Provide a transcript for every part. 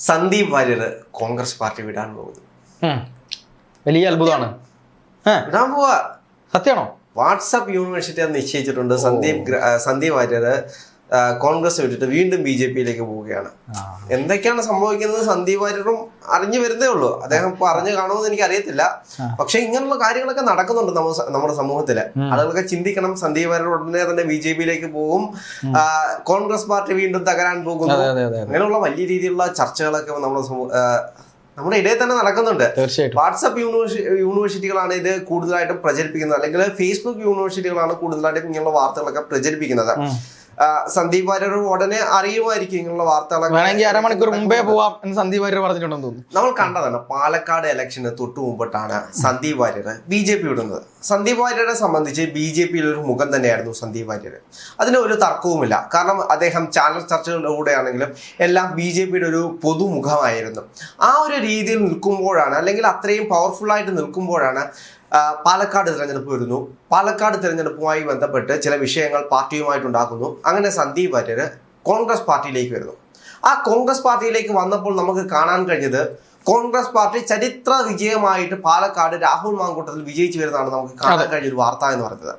Sandeep Warrier Congress party വിടാൻ പോകുന്നു. വലിയ അത്ഭുതമാണ്. വിടാൻ പോവാ. സത്യമാണോ? വാട്സാപ്പ് യൂണിവേഴ്സിറ്റി നിശ്ചയിച്ചിട്ടുണ്ട്. സന്ദീപ് സന്ദീപ് വാര്യർ കോൺഗ്രസ് വിട്ടിട്ട് വീണ്ടും ബി ജെ പിയിലേക്ക് പോവുകയാണ്. എന്തൊക്കെയാണ് സംഭവിക്കുന്നത്? സന്ദീപ് വാര്യറും അറിഞ്ഞു വരുന്നേ ഉള്ളൂ. അദ്ദേഹം ഇപ്പൊ അറിഞ്ഞു കാണുമെന്ന് എനിക്ക് അറിയത്തില്ല പക്ഷെ ഇങ്ങനെയുള്ള കാര്യങ്ങളൊക്കെ നടക്കുന്നുണ്ട് നമ്മുടെ സമൂഹത്തിൽ. ആളുകളൊക്കെ ചിന്തിക്കണം സന്ദീപ് വാര്യർ ഉടനെ തന്നെ ബി ജെ പിയിലേക്ക് പോകും. കോൺഗ്രസ് പാർട്ടി വീണ്ടും തകരാൻ പോകുന്നു. അങ്ങനെയുള്ള വലിയ രീതിയിലുള്ള ചർച്ചകളൊക്കെ നമ്മുടെ നമ്മുടെ ഇടയിൽ തന്നെ നടക്കുന്നുണ്ട്. വാട്സപ്പ് യൂണിവേഴ്സി യൂണിവേഴ്സിറ്റികളാണ് ഇത് കൂടുതലായിട്ടും പ്രചരിപ്പിക്കുന്നത്. അല്ലെങ്കിൽ ഫേസ്ബുക്ക് യൂണിവേഴ്സിറ്റികളാണ് കൂടുതലായിട്ടും ഇങ്ങനെയുള്ള വാർത്തകളൊക്കെ പ്രചരിപ്പിക്കുന്നത്. സന്ദീപ് വാര്യർ ഉടനെ അറിയുമായിരിക്കും ഇങ്ങനെയുള്ള വാർത്തകളൊക്കെ. വേണമെങ്കിൽ അരമണിക്കൂർ മുമ്പേ പോവാം എന്ന് സന്ദീപ് വാര്യർ പറഞ്ഞിട്ടുണ്ടെന്ന് തോന്നുന്നു. നമ്മൾ കണ്ടതാണ് പാലക്കാട് ഇലക്ഷന് തൊട്ടു മുമ്പിട്ടാണ് Sandeep Warrier B J P വിടുന്നത്. സന്ദീപ് വാര്യരെ സംബന്ധിച്ച് ബി ജെ പിയിൽ ഒരു മുഖം തന്നെയായിരുന്നു സന്ദീപ് വാര്യർ. അതിന് ഒരു തർക്കവുമില്ല. കാരണം അദ്ദേഹം ചാനൽ ചർച്ചകളിലൂടെയാണെങ്കിലും എല്ലാം ബി ജെ പിയുടെ ഒരു പൊതുമുഖമായിരുന്നു. ആ ഒരു രീതിയിൽ നിൽക്കുമ്പോഴാണ് അല്ലെങ്കിൽ അത്രയും പവർഫുൾ ആയിട്ട് നിൽക്കുമ്പോഴാണ് പാലക്കാട് തിരഞ്ഞെടുപ്പ് വരുന്നു. പാലക്കാട് തിരഞ്ഞെടുപ്പുമായി ബന്ധപ്പെട്ട് ചില വിഷയങ്ങൾ പാർട്ടിയുമായിട്ടുണ്ടാക്കുന്നു. അങ്ങനെ സന്ദീപ് വാര്യർ കോൺഗ്രസ് പാർട്ടിയിലേക്ക് വരുന്നു. ആ കോൺഗ്രസ് പാർട്ടിയിലേക്ക് വന്നപ്പോൾ നമുക്ക് കാണാൻ കഴിഞ്ഞത് കോൺഗ്രസ് പാർട്ടി ചരിത്ര വിജയമായിട്ട് പാലക്കാട് രാഹുൽ മാങ്കൂട്ടത്തിൽ വിജയിച്ചു വരുന്നതാണ് നമുക്ക് കാണാൻ കഴിഞ്ഞ ഒരു വാർത്ത എന്ന് പറയുന്നത്.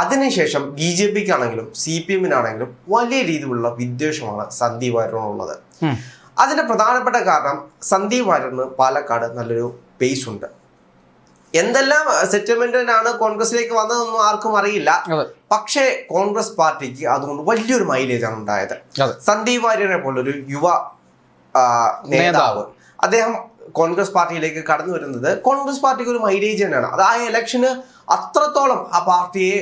അതിനുശേഷം ബി ജെ പിക്ക് ആണെങ്കിലും സി പി എമ്മിനാണെങ്കിലും വലിയ രീതിയിലുള്ള വിദ്വേഷമാണ് സന്ദീപ് വാര്യറിനുള്ളത് അതിന്റെ പ്രധാനപ്പെട്ട കാരണം സന്ദീപ് വാര്യറിന് പാലക്കാട് നല്ലൊരു പേസ് ഉണ്ട്. എന്തെല്ലാം സെറ്റിൽമെന്റിനാണ് കോൺഗ്രസിലേക്ക് വന്നതെന്നും ആർക്കും അറിയില്ല. പക്ഷേ കോൺഗ്രസ് പാർട്ടിക്ക് അതുകൊണ്ട് വലിയൊരു മൈലേജ് ആണ് ഉണ്ടായത് സന്ദീപ് വാര്യരെ പോലൊരു യുവ നേതാവ്. അദ്ദേഹം കോൺഗ്രസ് പാർട്ടിയിലേക്ക് കടന്നു വരുന്നത് കോൺഗ്രസ് പാർട്ടിക്ക് ഒരു മൈലേജ് തന്നെയാണ്. അത് ആ ഇലക്ഷന് അത്രത്തോളം ആ പാർട്ടിയെ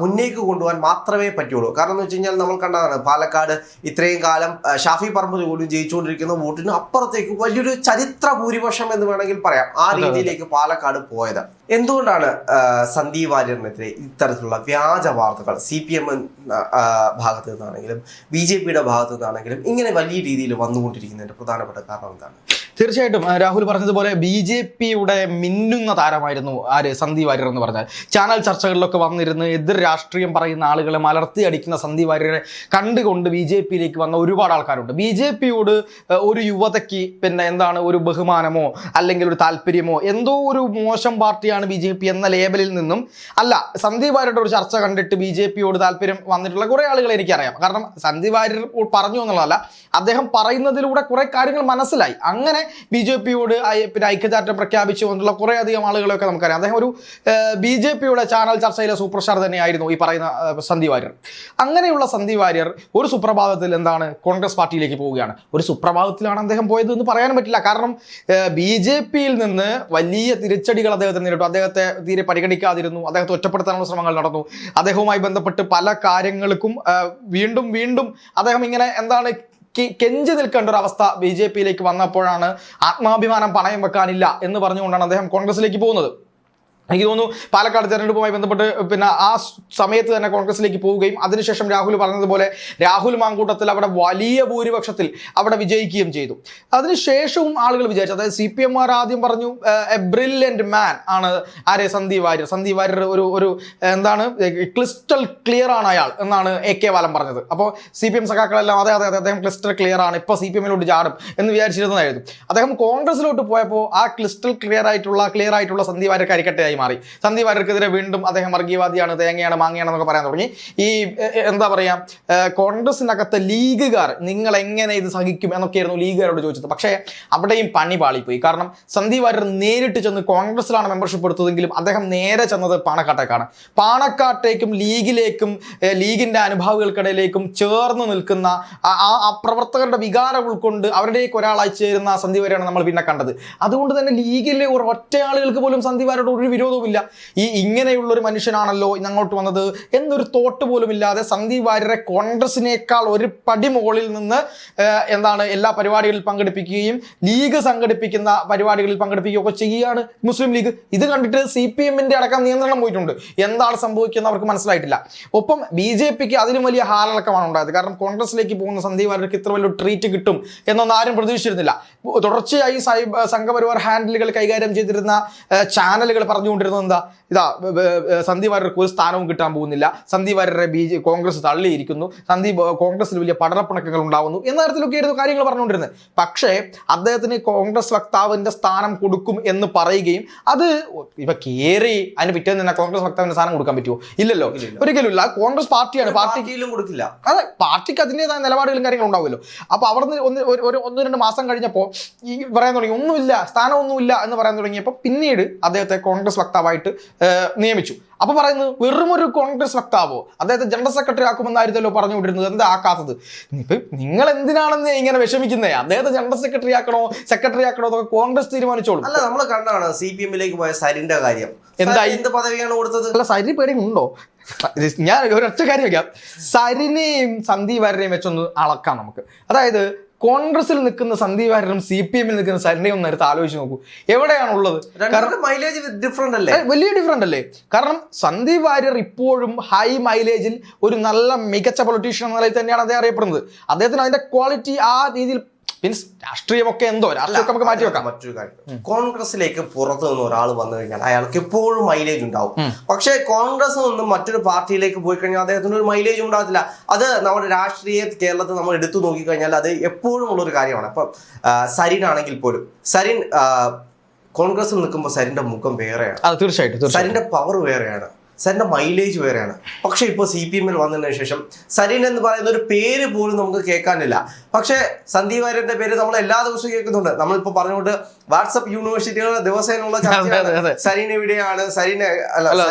മുന്നേക്ക് കൊണ്ടുപോകാൻ മാത്രമേ പറ്റുള്ളൂ. കാരണം എന്ന് വെച്ച് കഴിഞ്ഞാൽ നമ്മൾ കണ്ടതാണ് പാലക്കാട് ഇത്രയും കാലം ഷാഫി പറമ്പ് പോലും ജയിച്ചുകൊണ്ടിരിക്കുന്ന വോട്ടിന് അപ്പുറത്തേക്ക് വലിയൊരു ചരിത്ര ഭൂരിപക്ഷം എന്ന് വേണമെങ്കിൽ പറയാം. ആ രീതിയിലേക്ക് പാലക്കാട് പോയത്. എന്തുകൊണ്ടാണ് സന്ദീപ് വാര്യറിനെതിരെ ഇത്തരത്തിലുള്ള വ്യാജ വാർത്തകൾ സി പി എം ഭാഗത്ത് നിന്നാണെങ്കിലും ബി ജെ പിയുടെ ഭാഗത്ത് നിന്നാണെങ്കിലും ഇങ്ങനെ വലിയ രീതിയിൽ വന്നുകൊണ്ടിരിക്കുന്നതിന്റെ പ്രധാനപ്പെട്ട കാരണം എന്താണ്? തീർച്ചയായിട്ടും രാഹുൽ പറഞ്ഞതുപോലെ ബി ജെ പിയുടെ മിന്നുന്ന താരമായിരുന്നു ആര്? സന്ദീപ് വാര്യർ എന്ന് പറഞ്ഞാൽ. ചാനൽ ചർച്ചകളിലൊക്കെ വന്നിരുന്ന് എതിർ രാഷ്ട്രീയം പറയുന്ന ആളുകളെ മലർത്തി അടിക്കുന്ന സന്ദീപ് വാര്യരെ കണ്ടുകൊണ്ട് ബി ജെ പിയിലേക്ക് വന്ന ഒരുപാട് ആൾക്കാരുണ്ട്. ബി ജെ പിയോട് ഒരു യുവതയ്ക്ക് പിന്നെ എന്താണ് ഒരു ബഹുമാനമോ അല്ലെങ്കിൽ ഒരു താല്പര്യമോ എന്തോ ഒരു മോശം പാർട്ടിയാണ് ബി ജെ പി എന്ന ലേബലിൽ നിന്നും അല്ല സന്ദീപ് വാര്യരുടെ ഒരു ചർച്ച കണ്ടിട്ട് ബി ജെ പിയോട് താല്പര്യം വന്നിട്ടുള്ള കുറേ ആളുകളെ എനിക്കറിയാം. കാരണം സന്ദീപ് വാര്യർ പറഞ്ഞു എന്നുള്ളതല്ല അദ്ദേഹം പറയുന്നതിലൂടെ കുറേ കാര്യങ്ങൾ മനസ്സിലായി. അങ്ങനെ ബി ജെ പിയോട് പിന്നെ ഐക്യദാർഢ്യം പ്രഖ്യാപിച്ചു കൊണ്ടുള്ള കുറേ അധികം ആളുകളെയൊക്കെ നമുക്കറിയാം. അദ്ദേഹം ഒരു ബി ജെ പിയുടെ ചാനൽ ചർച്ചയിലെ സൂപ്പർ സ്റ്റാർ തന്നെയായിരുന്നു ഈ പറയുന്ന സന്ധി വാര്യർ. അങ്ങനെയുള്ള സന്ദീപ് വാര്യർ ഒരു സുപ്രഭാതത്തിൽ എന്താണ് കോൺഗ്രസ് പാർട്ടിയിലേക്ക് പോവുകയാണ്. ഒരു സുപ്രഭാതത്തിലാണ് അദ്ദേഹം പോയത് എന്ന് പറയാൻ പറ്റില്ല. കാരണം ബി ജെ പിയിൽ നിന്ന് വലിയ തിരിച്ചടികൾ അദ്ദേഹത്തെ നേരിട്ടു. അദ്ദേഹത്തെ തീരെ പരിഗണിക്കാതിരുന്നു. അദ്ദേഹത്തെ ഒറ്റപ്പെടുത്താനുള്ള ശ്രമങ്ങൾ നടന്നു. അദ്ദേഹവുമായി ബന്ധപ്പെട്ട് പല കാര്യങ്ങൾക്കും വീണ്ടും വീണ്ടും അദ്ദേഹം ഇങ്ങനെ എന്താണ് കെഞ്ചി നിൽക്കേണ്ട ഒരു അവസ്ഥ ബി ജെ പിയിലേക്ക് വന്നപ്പോഴാണ് ആത്മാഭിമാനം പണയം വെക്കാനില്ല എന്ന് പറഞ്ഞുകൊണ്ടാണ് അദ്ദേഹം കോൺഗ്രസിലേക്ക് പോകുന്നത്. എനിക്ക് തോന്നുന്നു പാലക്കാട് തെരഞ്ഞെടുപ്പുമായി ബന്ധപ്പെട്ട് പിന്നെ ആ സമയത്ത് തന്നെ കോൺഗ്രസിലേക്ക് പോവുകയും അതിനുശേഷം രാഹുൽ പറഞ്ഞതുപോലെ രാഹുൽ മാങ്കൂട്ടത്തിൽ അവിടെ വലിയ ഭൂരിപക്ഷത്തിൽ അവിടെ വിജയിക്കുകയും ചെയ്തു. അതിനുശേഷവും ആളുകൾ വിചാരിച്ചു. അതായത് സി പി എംമാർ ആദ്യം പറഞ്ഞു എ ബ്രില്യന്റ് മാൻ ആണ് ആരെ? സന്ദീപ് വാര്യർ. സന്ദീപ് വാര്യർ ഒരു ഒരു എന്താണ് ക്ലിസ്റ്റൽ ക്ലിയർ ആണ് അയാൾ എന്നാണ് എ കെ വാലം പറഞ്ഞത്. അപ്പോൾ സി പി എം സഖാക്കളെല്ലാം അതെ അതെ അതെ അദ്ദേഹം ക്ലിസ്റ്റൽ ക്ലിയർ ആണ്. ഇപ്പോൾ സി പി എമ്മിലോട്ട് ചാടും എന്ന് വിചാരിച്ചിരുന്നതായിരുന്നു. അദ്ദേഹം കോൺഗ്രസിലോട്ട് പോയപ്പോൾ ആ ക്ലിസ്റ്റൽ ക്ലിയർ ആയിട്ടുള്ള ക്ലിയർ ആയിട്ടുള്ള സന്ദീപ് വാര്യർ കരിക്കട്ടയായി മാറി. സന്ദീപ് വാര്യർക്കെതിരെ വീണ്ടും അദ്ദേഹം വർഗീയവാദിയാണ് തേങ്ങയാണ് മാങ്ങയാണ് എന്നൊക്കെ പറയാൻ തുടങ്ങി. ഈ എന്താ പറയാ ഏഹ് കോൺഗ്രസിനകത്തെ ലീഗുകാർ നിങ്ങൾ എങ്ങനെ ഇത് സഹിക്കും എന്നൊക്കെയായിരുന്നു ലീഗുകാരോട് ചോദിച്ചത്. പക്ഷേ അവിടെയും പണി പാളിപ്പോയി. കാരണം സന്ദീപ് വാര്യർ നേരിട്ട് ചെന്ന് കോൺഗ്രസിലാണ് മെമ്പർഷിപ്പ് എടുത്തതെങ്കിലും അദ്ദേഹം നേരെ ചെന്നത് പാണക്കാട്ടേക്കാണ്. പാണക്കാട്ടേക്കും ലീഗിലേക്കും ലീഗിന്റെ അനുഭാവികൾക്കിടയിലേക്കും ചേർന്ന് നിൽക്കുന്ന ആ- പ്രവർത്തകരുടെ വികാരം ഉൾക്കൊണ്ട് അവരുടെയൊക്കെ ഒരാളായി ചേരുന്ന സന്ദീപ് നമ്മൾ പിന്നെ കണ്ടത്. അതുകൊണ്ട് തന്നെ ലീഗിലെ ഒരു ഒറ്റ ആളുകൾക്ക് പോലും സന്ദീപ് ഒരു വിരോധവുമില്ല ഈ ഇങ്ങനെയുള്ള ഒരു മനുഷ്യനാണല്ലോ ഞങ്ങോട്ട് വന്നത്. എന്നൊരു തോട്ട് പോലും ഇല്ലാതെ സന്ദീപ് വാര്യരെ കോൺഗ്രസിനേക്കാൾ ഒരു പടി മുകളിൽ നിന്ന് എന്താണ് എല്ലാ പരിപാടികളിൽ പങ്കെടുപ്പിക്കുകയും ലീഗ് സംഘടിപ്പിക്കുന്ന പരിപാടികളിൽ പങ്കെടുപ്പിക്കുകയൊക്കെ ചെയ്യുകയാണ് മുസ്ലിം ലീഗ്. ഇത് കണ്ടിട്ട് സി പി എമ്മിന്റെ അടക്കം നിയന്ത്രണം പോയിട്ടുണ്ട്. എന്താണ് സംഭവിക്കുന്നത് അവർക്ക് മനസ്സിലായിട്ടില്ല. ഒപ്പം ബി ജെ പിക്ക് അതിലും വലിയ ഹാലടക്കമാണ് ഉണ്ടായത്. കാരണം കോൺഗ്രസിലേക്ക് പോകുന്ന സന്ദീപ് വാര്യർക്ക് ഇത്ര വലിയ ട്രീറ്റ് കിട്ടും എന്നൊന്നും ആരും പ്രതീക്ഷിച്ചിരുന്നില്ല. തുടർച്ചയായി സംഘപരിവാർ ഹാൻഡിലുകൾ കൈകാര്യം ചെയ്തിരുന്ന ചാനലുകൾ പറഞ്ഞുകൊണ്ട് പറഞ്ഞുകൊണ്ടിരുന്നത് എന്താ? ഇതാ സന്ദീപ് വാര്യർക്ക് ഒരു സ്ഥാനവും കിട്ടാൻ പോകുന്നില്ല. സന്ദീപ് വാര്യരെ ബി ജെ കോൺഗ്രസ് തള്ളിയിരിക്കുന്നു. സന്ദീപ് കോൺഗ്രസിൽ വലിയ പഠനപ്പിണക്കങ്ങൾ ഉണ്ടാവുന്നു എന്ന തരത്തിലൊക്കെ ആയിരുന്നു കാര്യങ്ങൾ പറഞ്ഞുകൊണ്ടിരുന്നത്. പക്ഷേ അദ്ദേഹത്തിന് കോൺഗ്രസ് വക്താവിന്റെ സ്ഥാനം കൊടുക്കും എന്ന് പറയുകയും അത് ഇപ്പൊ കയറി അതിന് പിറ്റേന്ന് തന്നെ കോൺഗ്രസ് വക്താവിന്റെ സ്ഥാനം കൊടുക്കാൻ പറ്റുമോ? ഇല്ലല്ലോ. ഒരിക്കലും ഇല്ല കോൺഗ്രസ് പാർട്ടിയാണ്. പാർട്ടി പാർട്ടിയിലും കൊടുക്കില്ല. അതെ പാർട്ടിക്ക് അതിന്റെതായ നിലപാടുകളും കാര്യങ്ങളും ഉണ്ടാവുമല്ലോ. അപ്പൊ അവിടുന്ന് ഒന്ന് ഒരു ഒന്ന് രണ്ട് മാസം കഴിഞ്ഞപ്പോൾ ഈ പറയാൻ തുടങ്ങി ഒന്നുമില്ല സ്ഥാനമൊന്നുമില്ല എന്ന് പറയാൻ തുടങ്ങിയപ്പോൾ പിന്നീട് അദ്ദേഹത്തെ കോൺഗ്രസ് വക്താവായിട്ട് നിയമിച്ചു. അപ്പൊ പറയുന്നത് വെറും ഒരു കോൺഗ്രസ് വക്താവോ? അദ്ദേഹത്തെ ജനറൽ സെക്രട്ടറി ആക്കുമെന്നായിരുന്നല്ലോ പറഞ്ഞുകൊണ്ടിരുന്നത്. എന്താ ആക്കാത്തത്? ഇപ്പൊ നിങ്ങൾ എന്തിനാണെന്ന് ഇങ്ങനെ വിഷമിക്കുന്നേ? അദ്ദേഹത്തെ ജനറൽ സെക്രട്ടറി ആക്കണോ സെക്രട്ടറി ആക്കണോ എന്നൊക്കെ കോൺഗ്രസ് തീരുമാനിച്ചോളൂ. അല്ല നമ്മൾ കണ്ടാണ് സി പി എമ്മിലേക്ക് പോയ സരിന്റെ കാര്യം. എന്തായി? സരിൻ എന്ത് പദവിയാണ് കൊടുത്തത്? അല്ല സരി പേടി ഉണ്ടോ ഞാൻ ഒരൊറ്റ കാര്യം വെക്കാം സരിനെയും സന്ദീപ് വരനെയും വെച്ചൊന്ന് അളക്കാം നമുക്ക്. അതായത് കോൺഗ്രസിൽ നിൽക്കുന്ന സന്ദീപ് വാര്യരും സി പി എമ്മിൽ നിൽക്കുന്ന സരിനെയും ഒന്ന് നേരത്തെ ആലോചിച്ച് നോക്കൂ. എവിടെയാണ് ഉള്ളത് കാരണം മൈലേജ് ഡിഫറെന്റ് അല്ലേ? വലിയ ഡിഫറെന്റ് അല്ലേ? കാരണം സന്ദീപ് വാര്യർ ഇപ്പോഴും ഹൈ മൈലേജിൽ ഒരു നല്ല മികച്ച പൊളിറ്റീഷ്യൻ എന്ന നിലയിൽ തന്നെയാണ് അദ്ദേഹം അറിയപ്പെടുന്നത്. അദ്ദേഹത്തിന് അതിന്റെ ക്വാളിറ്റി ആ രീതിയിൽ മീൻസ് രാഷ്ട്രീയമൊക്കെ എന്തോ? രാഷ്ട്രീയമൊക്കെ നമുക്ക് മാറ്റി വെക്കാം. മറ്റൊരു കാര്യം. കോൺഗ്രസിലേക്ക് പുറത്തു നിന്ന് ഒരാൾ വന്നു കഴിഞ്ഞാൽ അയാൾക്ക് എപ്പോഴും മൈലേജ് ഉണ്ടാവും. പക്ഷേ കോൺഗ്രസ് നിന്നും മറ്റൊരു പാർട്ടിയിലേക്ക് പോയി കഴിഞ്ഞാൽ അദ്ദേഹത്തിന് ഒരു മൈലേജ് ഉണ്ടാകത്തില്ല. അത് നമ്മുടെ രാഷ്ട്രീയ കേരളത്തിൽ നമ്മൾ എടുത്തു നോക്കിക്കഴിഞ്ഞാൽ അത് എപ്പോഴും ഉള്ള ഒരു കാര്യമാണ്. അപ്പം സരിൻ ആണെങ്കിൽ പോലും സരിൻ കോൺഗ്രസിൽ നിൽക്കുമ്പോൾ സരിന്റെ മുഖം വേറെയാണ്. തീർച്ചയായിട്ടും സരിന്റെ പവർ വേറെയാണ്. സരിന്റെ മൈലേജ് വേറെയാണ്. പക്ഷേ ഇപ്പോൾ സി പി എമ്മിൽ വന്നതിന് ശേഷം സരിൻ എന്ന് പറയുന്ന ഒരു പേര് പോലും നമുക്ക് കേൾക്കാനില്ല. പക്ഷേ സന്ദീപ് വാര്യന്റെ പേര് നമ്മൾ എല്ലാ ദിവസവും കേൾക്കുന്നുണ്ട്. നമ്മളിപ്പോൾ പറഞ്ഞുകൊണ്ട് വാട്സപ്പ് യൂണിവേഴ്സിറ്റികളുടെ ദിവസേനുള്ള ചർച്ചയാണ്. സരിൻ എവിടെയാണ്? സരിൻ അല്ല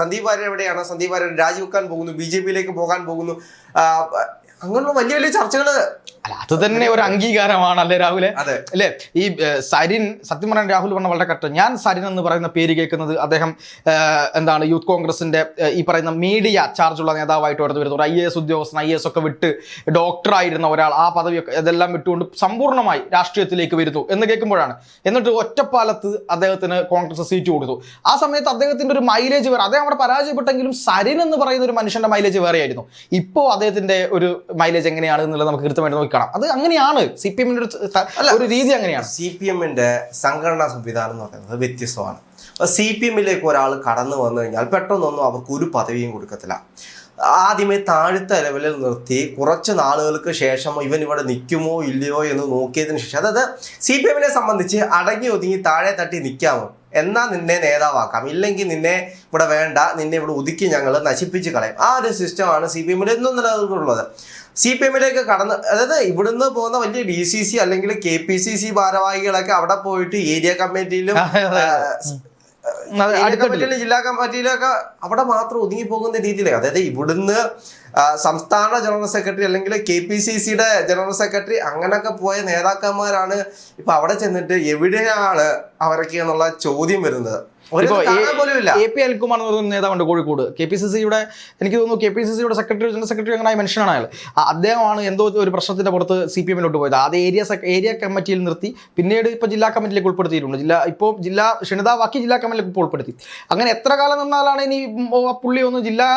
സന്ദീപ് വാര്യൻ എവിടെയാണ്? സന്ദീപ് വാര്യൻ രാജിവെക്കാൻ പോകുന്നു ബി ജെ പിയിലേക്ക് പോകാൻ പോകുന്നു. അങ്ങനെയുള്ള വലിയ വലിയ ചർച്ചകൾ അല്ല അത് തന്നെ ഒരു അംഗീകാരമാണ് അല്ലെ രാഹുലെ? അല്ലേ? ഈ സരിൻ സത്യം പറയാൻ രാഹുൽ പറഞ്ഞ വളരെ കറക്റ്റ് ഞാൻ സരിൻ എന്ന് പറയുന്ന പേര് കേൾക്കുന്നത് അദ്ദേഹം എന്താണ് യൂത്ത് കോൺഗ്രസിന്റെ ഈ പറയുന്ന മീഡിയ ചാർജുള്ള നേതാവായിട്ട് വരുന്നത് വരുന്നത് ഒരു ഐ എസ് ഉദ്യോഗസ്ഥൻ ഐ എസ് ഒക്കെ വിട്ട് ഡോക്ടർ ആയിരുന്ന ഒരാൾ ആ പദവിയൊക്കെ ഇതെല്ലാം വിട്ടുകൊണ്ട് സമ്പൂർണമായി രാഷ്ട്രീയത്തിലേക്ക് വരുന്നു എന്ന് കേൾക്കുമ്പോഴാണ്. എന്നിട്ട് ഒറ്റപ്പാലത്ത് അദ്ദേഹത്തിന് കോൺഗ്രസ് സീറ്റ് കൊടുത്തു. ആ സമയത്ത് അദ്ദേഹത്തിന്റെ ഒരു മൈലേജ് വേറെ അദ്ദേഹം അവിടെ പരാജയപ്പെട്ടെങ്കിലും സരിൻ എന്ന് പറയുന്ന ഒരു മനുഷ്യന്റെ മൈലേജ് വേറെയായിരുന്നു. ഇപ്പോൾ അദ്ദേഹത്തിന്റെ ഒരു മൈലേജ് എങ്ങനെയാണ് എന്നുള്ളത് നമുക്ക് കൃത്യമായിട്ട് നോക്കിക്കണം അത് അങ്ങനെയാണ്. സി പി എമ്മിന്റെ ഒരു രീതി അങ്ങനെയാണ്. സി പി എമ്മിന്റെ സംഘടനാ സംവിധാനം എന്ന് പറയുന്നത് വ്യത്യസ്തമാണ്. സി പി എമ്മിലേക്ക് ഒരാൾ കടന്നു വന്നു കഴിഞ്ഞാൽ പെട്ടെന്നൊന്നും അവർക്ക് ഒരു പദവിയും കൊടുക്കത്തില്ല. ആദ്യമേ താഴത്തെ ലെവലിൽ നിർത്തി കുറച്ച് നാളുകൾക്ക് ശേഷം ഇവൻ ഇവിടെ നിൽക്കുമോ ഇല്ലയോ എന്ന് നോക്കിയതിന് ശേഷം അതായത് സി പി എമ്മിനെ സംബന്ധിച്ച് അടങ്ങി ഒതുങ്ങി താഴെ തട്ടി നിൽക്കാമോ? എന്നാ നിന്നെ നേതാവാക്കാം. ഇല്ലെങ്കിൽ നിന്നെ ഇവിടെ വേണ്ട നിന്നെ ഇവിടെ ഒതുക്കി ഞങ്ങൾ നശിപ്പിച്ച് കളയും. ആ ഒരു സിസ്റ്റമാണ് സി പി എമ്മിൽ എന്നും നിലനിൽക്കുന്നുള്ളത് സി പി എമ്മിലേക്ക് കടന്ന് അതായത് ഇവിടുന്ന് പോകുന്ന വലിയ ഡി സി സി അല്ലെങ്കിൽ കെ പി സി സി ഭാരവാഹികളൊക്കെ അവിടെ പോയിട്ട് ഏരിയ കമ്മിറ്റിയിലും ജില്ലാ കമ്മിറ്റിയിലൊക്കെ അവിടെ മാത്രം ഒതുങ്ങി പോകുന്ന രീതിയിലേ. അതായത് ഇവിടുന്ന് സംസ്ഥാന ജനറൽ സെക്രട്ടറി അല്ലെങ്കിൽ കെ പി സി സിയുടെ ജനറൽ സെക്രട്ടറി അങ്ങനൊക്കെ പോയ നേതാക്കന്മാരാണ് ഇപ്പൊ അവിടെ ചെന്നിട്ട് എവിടെയാണ് അവരൊക്കെ എന്നുള്ള ചോദ്യം വരുന്നത്. എ പി അൽകുമാർ എന്ന് പറയുന്ന നേതാവുണ്ട് കോഴിക്കോട്. കെ പി സി സിയുടെ എനിക്ക് തോന്നുന്നു കെ പി സി സിയുടെ സെക്രട്ടറി ജനറൽ സെക്രട്ടറി അങ്ങനെ മെൻഷനാണ് അയാൾ. അദ്ദേഹമാണ് എന്തോ ഒരു പ്രശ്നത്തിന്റെ പുറത്ത് സി പി എമ്മിലോട്ട് പോയത്. അത് ഏരിയ ഏരിയ കമ്മിറ്റിയിൽ നിർത്തി. പിന്നീട് ഇപ്പൊ ജില്ലാ കമ്മിറ്റിയിലേക്ക് ഉൾപ്പെടുത്തിയിട്ടുണ്ട്. ജില്ലാ ഇപ്പോൾ ജില്ലാ ക്ഷണിതാവാക്കി ജില്ലാ കമ്മിറ്റിയിലേക്ക് ഇപ്പോൾ ഉൾപ്പെടുത്തി. അങ്ങനെ എത്ര കാലം നിന്നാലാണ് ഇനി പുള്ളി ഒന്ന് ജില്ലാ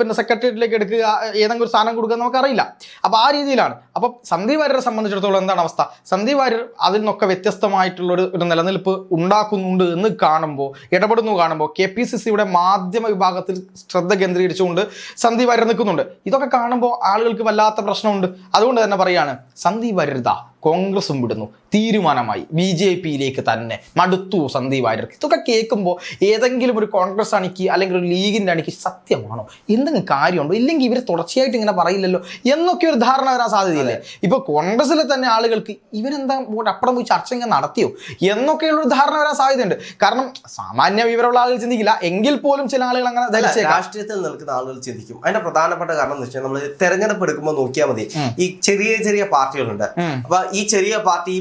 പിന്നെ സെക്രട്ടേറിയറ്റിലേക്ക് എടുക്കുക ഏതെങ്കിലും ഒരു സ്ഥാനം കൊടുക്കുക നമുക്കറിയില്ല. അപ്പോൾ ആ രീതിയിലാണ്. അപ്പോൾ സന്ദീപ് വാര്യരെ സംബന്ധിച്ചിടത്തോളം എന്താണ് അവസ്ഥ? സന്ദീപ് വാര്യർ അതിൽ നിന്നൊക്കെ വ്യത്യസ്തമായിട്ടുള്ള ഒരു നിലനിൽപ്പ് ഉണ്ടാക്കുന്നുണ്ട് എന്ന് കാണുമ്പോൾ ഇടപെടുന്നു കാണുമ്പോൾ കെ പി സി സിയുടെ മാധ്യമ വിഭാഗത്തിൽ ശ്രദ്ധ കേന്ദ്രീകരിച്ചുകൊണ്ട് സന്ദീപ് വാര്യർ നിൽക്കുന്നുണ്ട്. ഇതൊക്കെ കാണുമ്പോൾ ആളുകൾക്ക് വല്ലാത്ത പ്രശ്നമുണ്ട്. അതുകൊണ്ട് തന്നെ പറയാണ് സന്ദീപ് വാര്യർ കോൺഗ്രസും വിടുന്നു. തീരുമാനമായി. ബി ജെ പിയിലേക്ക് തന്നെ മടുത്തു സന്ദീപ് വാര്യർ ഇതൊക്കെ കേൾക്കുമ്പോൾ ഏതെങ്കിലും ഒരു കോൺഗ്രസ് അണിക്ക് അല്ലെങ്കിൽ ഒരു ലീഗിന്റെ അണിക്ക് സത്യമാണോ? എന്തെങ്കിലും കാര്യമുണ്ടോ? ഇല്ലെങ്കിൽ ഇവർ തുടർച്ചയായിട്ട് ഇങ്ങനെ പറയില്ലല്ലോ? എന്നൊക്കെ ഒരു ധാരണ വരാൻ സാധ്യതയില്ലേ? ഇപ്പൊ കോൺഗ്രസിലെ തന്നെ ആളുകൾക്ക് ഇവരെന്താ അപ്പുറം പോയി ചർച്ച ഇങ്ങനെ നടത്തിയോ? എന്നൊക്കെയുള്ള ഒരു ധാരണ വരാൻ സാധ്യതയുണ്ട്. കാരണം സാമാന്യ വിവരമുള്ള ആളുകൾ ചിന്തിക്കില്ല. എങ്കിൽ പോലും ചില ആളുകൾ അങ്ങനെ രാഷ്ട്രീയത്തിൽ നിൽക്കുന്ന ആളുകൾ ചിന്തിക്കും. അതിന്റെ പ്രധാനപ്പെട്ട കാരണം എന്ന് വെച്ചാൽ നമ്മൾ തെരഞ്ഞെടുപ്പ് എടുക്കുമ്പോൾ നോക്കിയാൽ മതി. ഈ ചെറിയ ചെറിയ പാർട്ടികളുണ്ട്. അപ്പൊ ഈ ചെറിയ പാർട്ടി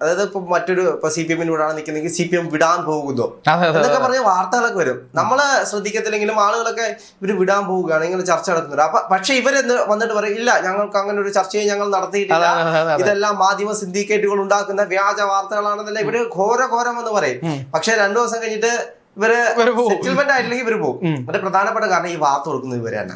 അതായത് ഇപ്പൊ മറ്റൊരു ഇപ്പൊ സി പി എമ്മിന് വിടാൻ നിൽക്കുന്നെങ്കിൽ സി പി എം വിടാൻ പോകുന്നു. എന്നൊക്കെ പറഞ്ഞ വാർത്തകളൊക്കെ വരും. നമ്മൾ ശ്രദ്ധിക്കത്തില്ലെങ്കിലും ആളുകളൊക്കെ ഇവർ വിടാൻ പോവുകയാണ്. ഇങ്ങനെ ചർച്ച നടത്തുന്നുണ്ട് അപ്പൊ പക്ഷെ ഇവരെന്ന് വന്നിട്ട് പറയും ഇല്ല ഞങ്ങൾക്ക് അങ്ങനെ ഒരു ചർച്ചയും ഞങ്ങൾ നടത്തിയിട്ടില്ല. ഇതെല്ലാം മാധ്യമ സിൻഡിക്കേറ്റുകൾ ഉണ്ടാക്കുന്ന വ്യാജ വാർത്തകളാണെന്നല്ല ഇവർ ഘോര ഘോരം എന്ന് പറയും. പക്ഷെ രണ്ടു ദിവസം കഴിഞ്ഞിട്ട് ഇവർ സെറ്റിൽമെന്റ് ആയിട്ടില്ലെങ്കിൽ ഇവർ പോകും. അതിന്റെ പ്രധാനപ്പെട്ട കാരണം ഈ വാർത്ത കൊടുക്കുന്നത് ഇവർ തന്നെ.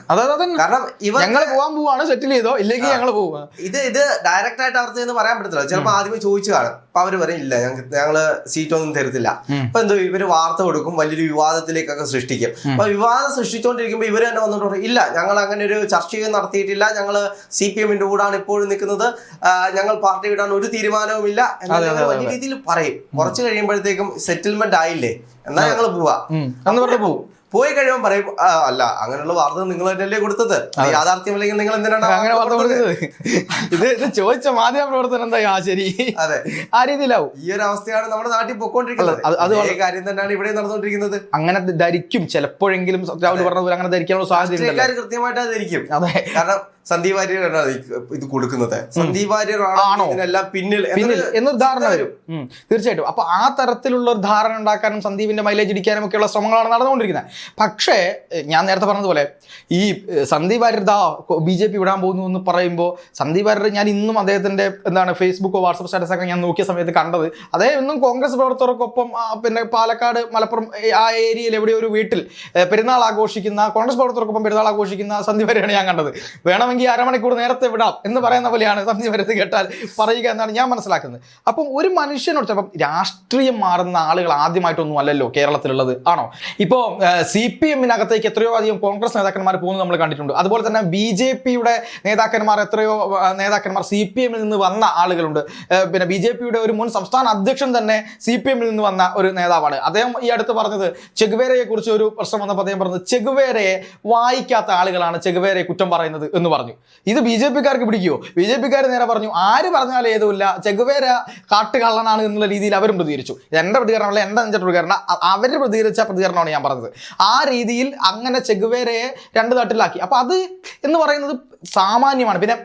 കാരണം ഇവർ ഞങ്ങൾ പോകാൻ പോവാണ് സെറ്റിൽ ചെയ്തോ? ഇല്ലെങ്കിൽ ഞങ്ങൾ പോവുക ഇത് ഇത് ഡയറക്റ്റ് ആയിട്ട് അവർക്ക് എന്ന് പറയാൻ പറ്റത്തില്ല. ചിലപ്പോൾ ആദ്യമേ ചോദിച്ചു കാണും. അപ്പൊ അവർ പറയും ഇല്ല ഞങ്ങൾക്ക് ഞങ്ങൾ സീറ്റ് ഒന്നും തരത്തില്ല. അപ്പൊ എന്തോ ഇവർ വാർത്ത കൊടുക്കും വലിയൊരു വിവാദത്തിലേക്കൊക്കെ സൃഷ്ടിക്കും. അപ്പൊ വിവാദം സൃഷ്ടിച്ചുകൊണ്ടിരിക്കുമ്പോൾ ഇവർ തന്നെ വന്നിട്ട് പറയും ഇല്ല ഞങ്ങൾ അങ്ങനെ ഒരു ചർച്ചയും നടത്തിയിട്ടില്ല. ഞങ്ങൾ സി പി എമ്മിന്റെ കൂടാണ് ഇപ്പോഴും നിൽക്കുന്നത്. ഞങ്ങൾ പാർട്ടി വിടാൻ ഒരു തീരുമാനവും ഇല്ല വലിയ രീതിയിൽ പറയും. കുറച്ച് കഴിയുമ്പോഴത്തേക്കും സെറ്റിൽമെന്റ് ആയില്ലേ? എന്നാ ഞങ്ങൾ പോവാ. എന്ന് പറഞ്ഞു പോവും. പോയി കഴിയുമ്പോൾ പറയും അല്ല അങ്ങനെയുള്ള വാർത്ത നിങ്ങൾ തന്നെയല്ലേ കൊടുത്തത് യാഥാർത്ഥ്യമല്ലെങ്കിൽ നിങ്ങൾ എന്തിനാണ് അങ്ങനെ വാർത്ത വാർത്ത കൊടുത്തത്?" ഇത് ഇത് ചോദിച്ച മാധ്യമ പ്രവർത്തനം എന്താ ആ ശരി. അതെ. ആ രീതിയിലാവും. ഈ ഒരു അവസ്ഥയാണ് നമ്മുടെ നാട്ടിൽ പൊക്കോണ്ടിരിക്കുന്നത്. അത് കാര്യം തന്നെയാണ് ഇവിടെ നടന്നുകൊണ്ടിരിക്കുന്നത്. അങ്ങനെ ധരിക്കും. ചിലപ്പോഴെങ്കിലും രാഹുൽ പറഞ്ഞ പോലെ അങ്ങനെ ധരിക്കാനുള്ള സാഹചര്യം കൃത്യമായിട്ട് അത് കൃത്യമായിട്ട് ധരിക്കും. അതെ. കാരണം സന്ദീപ് വാര്യരാണ് ഇത് കൊടുക്കുന്നത്. സന്ദീപ് വാര്യരാണോ? ഇതിനെല്ലാം പിന്നിൽ? പിന്നിൽ എന്നൊരു എന്നൊരു ധാരണ വരും. തീർച്ചയായിട്ടും. അപ്പൊ ആ തരത്തിലുള്ള ഒരു ധാരണ ഉണ്ടാക്കാനും സന്ദീപിന്റെ മൈലേജ് ഇടിക്കാനും ഒക്കെയുള്ള ശ്രമങ്ങളാണ് നടന്നുകൊണ്ടിരിക്കുന്നത്. പക്ഷേ ഞാൻ നേരത്തെ പറഞ്ഞതുപോലെ ഈ സന്ദീപ് വാര്യർ ദാ ബി ജെ പി വിടാൻ പോകുന്നു എന്ന് പറയുമ്പോൾ സന്ദീപ് വാര്യർ ഞാൻ ഇന്നും അദ്ദേഹത്തിന്റെ എന്താണ് ഫേസ്ബുക്കോ വാട്സപ്പ് സ്റ്റാറ്റസ് ഒക്കെ ഞാൻ നോക്കിയ സമയത്ത് കണ്ടത്. അതേ ഇന്നും കോൺഗ്രസ് പ്രവർത്തകർക്കൊപ്പം പിന്നെ പാലക്കാട് മലപ്പുറം ആ ഏരിയയിൽ എവിടെയോ ഒരു വീട്ടിൽ പെരുന്നാൾ ആഘോഷിക്കുന്ന കോൺഗ്രസ് പ്രവർത്തകർക്കൊപ്പം പെരുന്നാൾ ആഘോഷിക്കുന്ന സന്ദീപ് വാര്യാണ് ഞാൻ കണ്ടത്. വേണമെങ്കിൽ അരമണിക്കൂർ നേരത്തെ വിടാം എന്ന് പറയുന്ന പോലെയാണ് സന്ധി വാര്യർ കേട്ടാൽ പറയുക എന്നാണ് ഞാൻ മനസ്സിലാക്കുന്നത്. അപ്പം ഒരു മനുഷ്യനോട് ചിലപ്പം രാഷ്ട്രീയം മാറുന്ന ആളുകൾ ആദ്യമായിട്ടൊന്നും അല്ലല്ലോ കേരളത്തിലുള്ളത്. ആണോ? ഇപ്പോൾ സി പി എമ്മിനകത്തേക്ക് എത്രയോ അധികം കോൺഗ്രസ് നേതാക്കന്മാർ പോകുന്നത് നമ്മൾ കണ്ടിട്ടുണ്ട്. അതുപോലെ തന്നെ ബി ജെ പിയുടെ നേതാക്കന്മാർ എത്രയോ നേതാക്കന്മാർ സി പി എമ്മിൽ നിന്ന് വന്ന ആളുകളുണ്ട്. പിന്നെ ബി ജെ പിയുടെ ഒരു മുൻ സംസ്ഥാന അധ്യക്ഷൻ തന്നെ സി പി എമ്മിൽ നിന്ന് വന്ന ഒരു നേതാവാണ്. അദ്ദേഹം ഈ അടുത്ത് പറഞ്ഞത് ചെഗുവേരയെ കുറിച്ച് ഒരു പ്രശ്നം വന്നപ്പോൾ അദ്ദേഹം പറഞ്ഞത് ചെഗുവേരയെ വായിക്കാത്ത ആളുകളാണ് ചെഗുവേരയെ കുറ്റം പറയുന്നത് എന്ന് പറഞ്ഞു ഇത് ബി ജെ പിക്കാർക്ക് പിടിക്കുമോ ബി ജെ പിക്കാർ നേരെ പറഞ്ഞു ആര് പറഞ്ഞാലും ഏതുമില്ല. ചെഗുവേര കാട്ടുകള്ളനാണ് എന്നുള്ള രീതിയിൽ അവരും പ്രതികരിച്ചു. എന്റെ പ്രതികരണമല്ല എന്റെ നെഞ്ചിട്ട് പ്രതികരണം അവർ പ്രതികരിച്ച പ്രതികരണമാണ് ഞാൻ പറഞ്ഞത്. ആ രീതിയിൽ അങ്ങനെ ചെഗുവേരയെ രണ്ട് തട്ടിലാക്കി. അപ്പൊ അത് എന്ന് പറയുന്നത് സാമാന്യമാണ്. പിന്നെ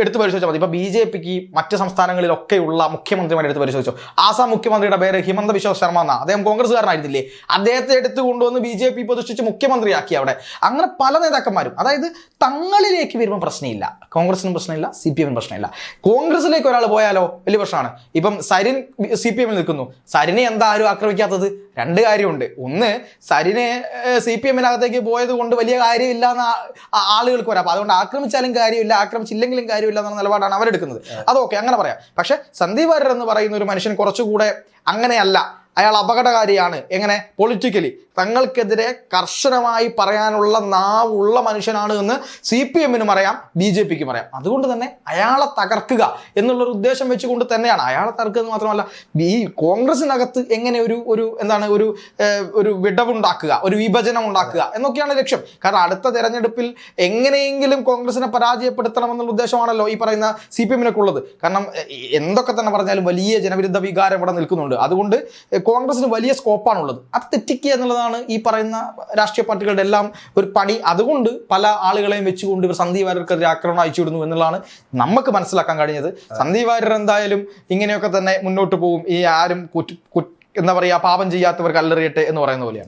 എടുത്ത് പരിശോധിച്ചാൽ മതി. ഇപ്പൊ ബി ജെ പിക്ക് മറ്റ് സംസ്ഥാനങ്ങളിലൊക്കെയുള്ള മുഖ്യമന്ത്രിമാരെ എടുത്ത് പരിശോധിച്ചു? ആസാം മുഖ്യമന്ത്രിയുടെ പേര് ഹിമന്ത ബിശ്വ ശർമ്മ എന്നാണ് അദ്ദേഹം കോൺഗ്രസ്സുകാരനായിരുന്നില്ലേ? അദ്ദേഹത്തെ എടുത്തു കൊണ്ടുവന്ന് ബി ജെ പി പ്രതിഷ്ഠിച്ച് മുഖ്യമന്ത്രിയാക്കി അവിടെ. അങ്ങനെ പല നേതാക്കന്മാരും അതായത് തങ്ങളിലേക്ക് വരുമ്പോൾ പ്രശ്നമില്ല. കോൺഗ്രസിനും പ്രശ്നമില്ല സി പി എമ്മിനും പ്രശ്നമില്ല. കോൺഗ്രസിലേക്ക് ഒരാൾ പോയാലോ? വലിയ പ്രശ്നമാണ്. ഇപ്പം സരിൻ സി പി എമ്മിൽ നിൽക്കുന്നു. സരിനെ എന്താ ആരും ആക്രമിക്കാത്തത്? രണ്ട് കാര്യമുണ്ട്. ഒന്ന് സരിനെ സി പി എമ്മിനകത്തേക്ക് പോയത് കൊണ്ട് വലിയ കാര്യമില്ല എന്ന് ആളുകൾക്ക് വരാം. അപ്പൊ അതുകൊണ്ട് ആക്രമിച്ചാലും കാര്യമില്ല ആക്രമിച്ചില്ലെങ്കിലും കാര്യമില്ല എന്ന നിലപാടാണ് അവരെടുക്കുന്നത്. അതൊക്കെ അങ്ങനെ പറയാം. പക്ഷെ സന്ദീപ് വാര്യർ എന്ന് പറയുന്ന ഒരു മനുഷ്യൻ കുറച്ചുകൂടെ അങ്ങനെയല്ല. അയാൾ അപകടകാരിയാണ്. എങ്ങനെ? പൊളിറ്റിക്കലി തങ്ങൾക്കെതിരെ കർശനമായി പറയാനുള്ള നാവുള്ള മനുഷ്യനാണ് എന്ന് സി പി എമ്മിനും അറിയാം ബി ജെ പിക്കും അറിയാം അതുകൊണ്ട് തന്നെ അയാളെ തകർക്കുക എന്നുള്ളൊരു ഉദ്ദേശം വെച്ചുകൊണ്ട് തന്നെയാണ്. അയാളെ തകർക്കുക മാത്രമല്ല ഈ കോൺഗ്രസിനകത്ത് എങ്ങനെ ഒരു ഒരു എന്താണ് ഒരു ഒരു വിടവുണ്ടാക്കുക ഒരു വിഭജനം ഉണ്ടാക്കുക എന്നൊക്കെയാണ് ലക്ഷ്യം. കാരണം അടുത്ത തെരഞ്ഞെടുപ്പിൽ എങ്ങനെയെങ്കിലും കോൺഗ്രസിനെ പരാജയപ്പെടുത്തണം എന്നുള്ള ഉദ്ദേശമാണല്ലോ ഈ പറയുന്ന സി പി എമ്മിനൊക്കെ ഉള്ളത് കാരണം എന്തൊക്കെ തന്നെ പറഞ്ഞാലും വലിയ ജനവിരുദ്ധ വികാരം ഇവിടെ നിൽക്കുന്നുണ്ട്. അതുകൊണ്ട് കോൺഗ്രസിന് വലിയ സ്കോപ്പാണുള്ളത്. അത് തെറ്റിക്കുക എന്നുള്ളതാണ് ഈ പറയുന്ന രാഷ്ട്രീയ പാർട്ടികളുടെ എല്ലാം ഒരു പണി അതുകൊണ്ട് പല ആളുകളെയും വെച്ചുകൊണ്ട് ഇവർ സന്ദീപ് വാര്യർക്കെതിരെ ആക്രമണം അയച്ചുവിടുന്നു എന്നുള്ളതാണ് നമുക്ക് മനസ്സിലാക്കാൻ കഴിഞ്ഞത്. സന്ദീപ് വാര്യർ എന്തായാലും ഇങ്ങനെയൊക്കെ തന്നെ മുന്നോട്ട് പോകും. ഈ ആരും എന്താ പറയുക പാപം ചെയ്യാത്തവർ കല്ലെറിയട്ടെ എന്ന് പറയുന്ന പോലെയാണ്.